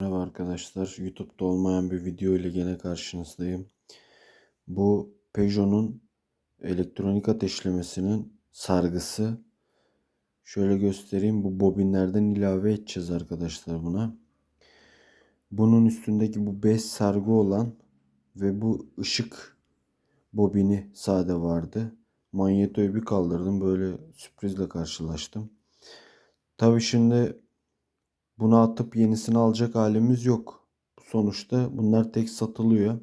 Merhaba arkadaşlar. YouTube'da olmayan bir video ile gene karşınızdayım. Bu Peugeot'un elektronik ateşlemesinin sargısı. Şöyle göstereyim. Bu bobinlerden ilave edeceğiz arkadaşlar buna. Bunun üstündeki bu bez sargı olan ve bu ışık bobini sade vardı. Manyetoyu bir kaldırdım. Böyle sürprizle karşılaştım. Tabii şimdi bunu atıp yenisini alacak halimiz yok. Sonuçta bunlar tek satılıyor.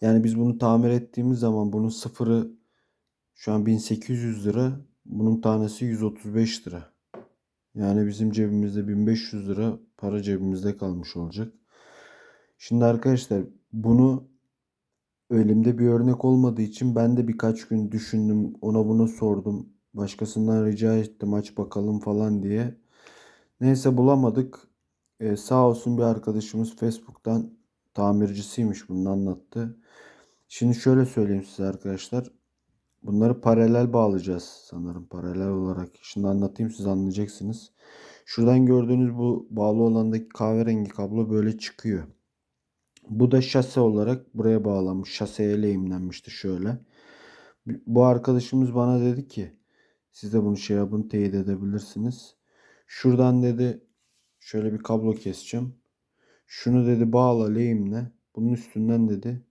Yani biz bunu tamir ettiğimiz zaman bunun sıfırı şu an 1800 lira. Bunun tanesi 135 lira. Yani bizim cebimizde 1500 lira para cebimizde kalmış olacak. Şimdi arkadaşlar bunu elimde bir örnek olmadığı için ben de birkaç gün düşündüm. Ona bunu sordum. Başkasından rica ettim aç bakalım falan diye. Neyse bulamadık. Ee, sağ olsun bir arkadaşımız Facebook'tan tamircisiymiş bunu anlattı. Şimdi şöyle söyleyeyim size arkadaşlar. Bunları paralel bağlayacağız sanırım paralel olarak. Şimdi anlatayım siz anlayacaksınız. Şuradan gördüğünüz bu bağlı olandaki kahverengi kablo böyle çıkıyor. Bu da şase olarak buraya bağlanmış. Şaseye lehimlenmişti şöyle. Bu arkadaşımız bana dedi ki siz de bunu şey yapın teyit edebilirsiniz. Şuradan dedi şöyle bir kablo keseceğim. Şunu dedi bağla lehimle. Bunun üstünden dedi.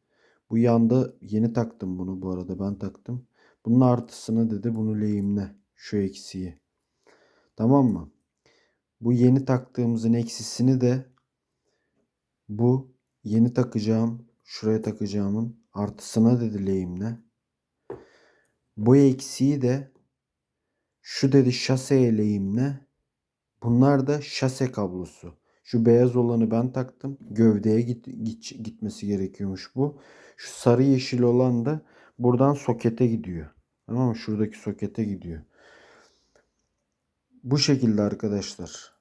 Bu yanda yeni taktım bunu bu arada ben taktım. Bunun artısını dedi bunu lehimle. Şu eksiği. Tamam mı? Bu yeni taktığımızın eksisini de bu yeni takacağım şuraya takacağımın artısına dedi lehimle. Bu eksiği de şu dedi şase lehimle. Bunlar da şase kablosu. Şu beyaz olanı ben taktım. Gövdeye git, git, gitmesi gerekiyormuş bu. Şu sarı yeşil olan da buradan sokete gidiyor. Tamam mı? Şuradaki sokete gidiyor. Bu şekilde arkadaşlar.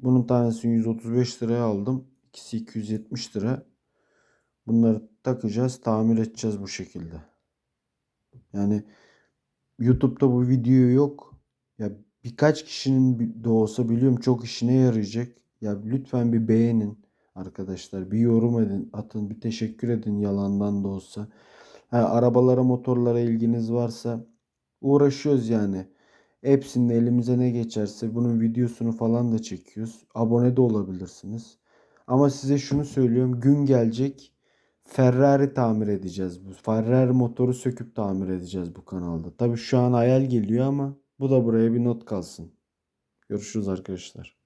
Bunun tanesini 135 liraya aldım. İkisi 270 lira. Bunları takacağız, tamir edeceğiz bu şekilde. Yani YouTube'da bu video yok. Ya birkaç kişinin de olsa biliyorum çok işine yarayacak. Ya lütfen bir beğenin arkadaşlar. Bir yorum edin, atın, bir teşekkür edin yalandan da olsa. Ha, arabalara, motorlara ilginiz varsa uğraşıyoruz yani. Hepsinde elimize ne geçerse bunun videosunu falan da çekiyoruz. Abone de olabilirsiniz. Ama size şunu söylüyorum. Gün gelecek Ferrari tamir edeceğiz. Bu Ferrari motoru söküp tamir edeceğiz bu kanalda. Tabii şu an hayal geliyor ama bu da buraya bir not kalsın. Görüşürüz arkadaşlar.